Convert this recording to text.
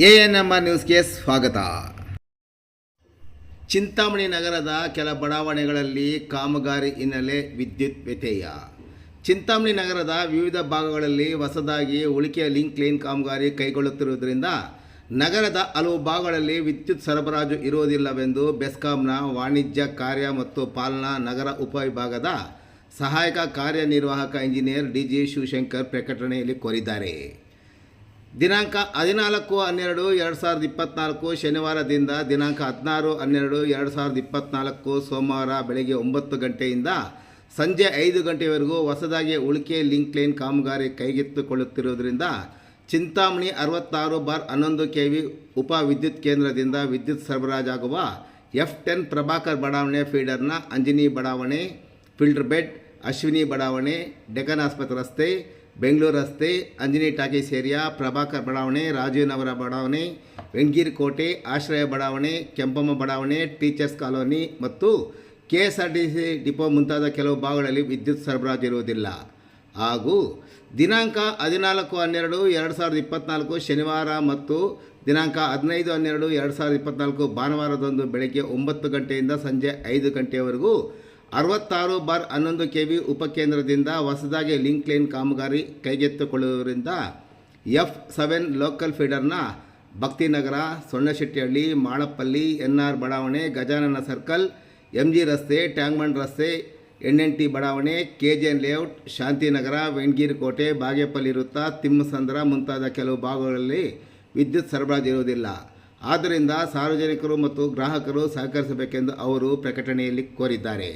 A N M R ನ್ಯೂಸ್ಗೆ ಸ್ವಾಗತ. ಚಿಂತಾಮಣಿ ನಗರದ ಕೆಲ ಬಡಾವಣೆಗಳಲ್ಲಿ ಕಾಮಗಾರಿ ಹಿನ್ನೆಲೆ ವಿದ್ಯುತ್ ವ್ಯತ್ಯಯ. ಚಿಂತಾಮಣಿ ನಗರದ ವಿವಿಧ ಭಾಗಗಳಲ್ಲಿ ಹೊಸದಾಗಿ ಉಳಿಕೆಯ ಲಿಂಕ್ ಲೈನ್ ಕಾಮಗಾರಿ ಕೈಗೊಳ್ಳುತ್ತಿರುವುದರಿಂದ ನಗರದ ಹಲವು ಭಾಗಗಳಲ್ಲಿ ವಿದ್ಯುತ್ ಸರಬರಾಜು ಇರುವುದಿಲ್ಲವೆಂದು ಬೆಸ್ಕಾಂನ ವಾಣಿಜ್ಯ ಕಾರ್ಯ ಮತ್ತು ಪಾಲನಾ ನಗರ ಉಪವಿಭಾಗದ ಸಹಾಯಕ ಕಾರ್ಯನಿರ್ವಾಹಕ ಇಂಜಿನಿಯರ್ ಡಿ ಜಿ ಶಿವಶಂಕರ್ ಪ್ರಕಟಣೆಯಲ್ಲಿ ಕೋರಿದ್ದಾರೆ. ದಿನಾಂಕ ಹದಿನಾಲ್ಕು, ಹನ್ನೆರಡು, ಎರಡು ಸಾವಿರದ ಇಪ್ಪತ್ತ್ನಾಲ್ಕು ಶನಿವಾರದಿಂದ ದಿನಾಂಕ ಹದಿನಾರು, ಹನ್ನೆರಡು, ಎರಡು ಸಾವಿರದ ಇಪ್ಪತ್ತ್ನಾಲ್ಕು ಸೋಮವಾರ ಬೆಳಗ್ಗೆ ಒಂಬತ್ತು ಗಂಟೆಯಿಂದ ಸಂಜೆ ಐದು ಗಂಟೆವರೆಗೂ ಹೊಸದಾಗಿ ಉಳಿಕೆ ಲಿಂಕ್ ಲೈನ್ ಕಾಮಗಾರಿ ಕೈಗೆತ್ತಿಕೊಳ್ಳುತ್ತಿರುವುದರಿಂದ ಚಿಂತಾಮಣಿ ಅರವತ್ತಾರು ಬಾರ್ ಹನ್ನೊಂದು ಕೆ ವಿ ಉಪ ವಿದ್ಯುತ್ ಕೇಂದ್ರದಿಂದ ವಿದ್ಯುತ್ ಸರಬರಾಜಾಗುವ ಎಫ್ ಟೆನ್ ಪ್ರಭಾಕರ್ ಬಡಾವಣೆ ಫೀಡರ್ನ ಅಂಜನಿ ಬಡಾವಣೆ, ಫಿಲ್ಟರ್ ಬೆಡ್, ಅಶ್ವಿನಿ ಬಡಾವಣೆ, ಡೆಕನ್ ಆಸ್ಪತ್ರೆ ರಸ್ತೆ ಬೆಂಗಳೂರು ರಸ್ತೆ ಅಂಜನಿ ಟಾಕೀಸ್ ಏರಿಯಾ ಪ್ರಭಾಕರ್ ಬಡಾವಣೆ ರಾಜೀವ್ನವರ ಬಡಾವಣೆ ವೆಂಗೀರ್ ಕೋಟೆ, ಆಶ್ರಯ ಬಡಾವಣೆ, ಕೆಂಪಮ್ಮ ಬಡಾವಣೆ, ಟೀಚರ್ಸ್ ಕಾಲೋನಿ ಮತ್ತು K S R T C depot ಮುಂತಾದ ಕೆಲವು ಭಾಗಗಳಲ್ಲಿ ವಿದ್ಯುತ್ ಸರಬರಾಜು ಇರುವುದಿಲ್ಲ. ಹಾಗೂ ದಿನಾಂಕ ಹದಿನಾಲ್ಕು ಹನ್ನೆರಡು ಎರಡು ಸಾವಿರದ ಇಪ್ಪತ್ನಾಲ್ಕು ಶನಿವಾರ ಮತ್ತು ದಿನಾಂಕ ಹದಿನೈದು ಹನ್ನೆರಡು ಎರಡು ಸಾವಿರದ ಇಪ್ಪತ್ತ್ನಾಲ್ಕು ಭಾನುವಾರದಂದು ಬೆಳಗ್ಗೆ ಒಂಬತ್ತು ಗಂಟೆಯಿಂದ ಸಂಜೆ ಐದು ಗಂಟೆಯವರೆಗೂ ಅರವತ್ತಾರು ಬಾರ್ ಹನ್ನೊಂದು ಕೆ ವಿ ಉಪಕೇಂದ್ರದಿಂದ ಹೊಸದಾಗಿ ಲಿಂಕ್ ಲೈನ್ ಕಾಮಗಾರಿ ಕೈಗೆತ್ತಿಕೊಳ್ಳುವುದರಿಂದ ಎಫ್ ಸೆವೆನ್ ಲೋಕಲ್ ಫೀಡರ್ನ ಭಕ್ತಿನಗರ, ಸೊಣ್ಣಶೆಟ್ಟಿಹಳ್ಳಿ, ಮಾಳಪ್ಪಲ್ಲಿ ಎನ್ ಆರ್ ಬಡಾವಣೆ, ಗಜಾನನ ಸರ್ಕಲ್ ಎಂ ಜಿ ರಸ್ತೆ ಟ್ಯಾಂಗ್ಮಂಡ್ ರಸ್ತೆ ಎನ್ ಎನ್ ಟಿ ಬಡಾವಣೆ K J N layout, Shantinagar ವೆಂಗೀರ್ ಕೋಟೆ ಬಾಗೇಪಲ್ಲಿ ವೃತ್ತ ತಿಮ್ಮಸಂದ್ರ ಮುಂತಾದ ಕೆಲವು ಭಾಗಗಳಲ್ಲಿ ವಿದ್ಯುತ್ ಸರಬರಾಜು ಇರುವುದಿಲ್ಲ. ಆದ್ದರಿಂದ ಸಾರ್ವಜನಿಕರು ಮತ್ತು ಗ್ರಾಹಕರು ಸಹಕರಿಸಬೇಕೆಂದು ಅವರು ಪ್ರಕಟಣೆಯಲ್ಲಿ ಕೋರಿದ್ದಾರೆ.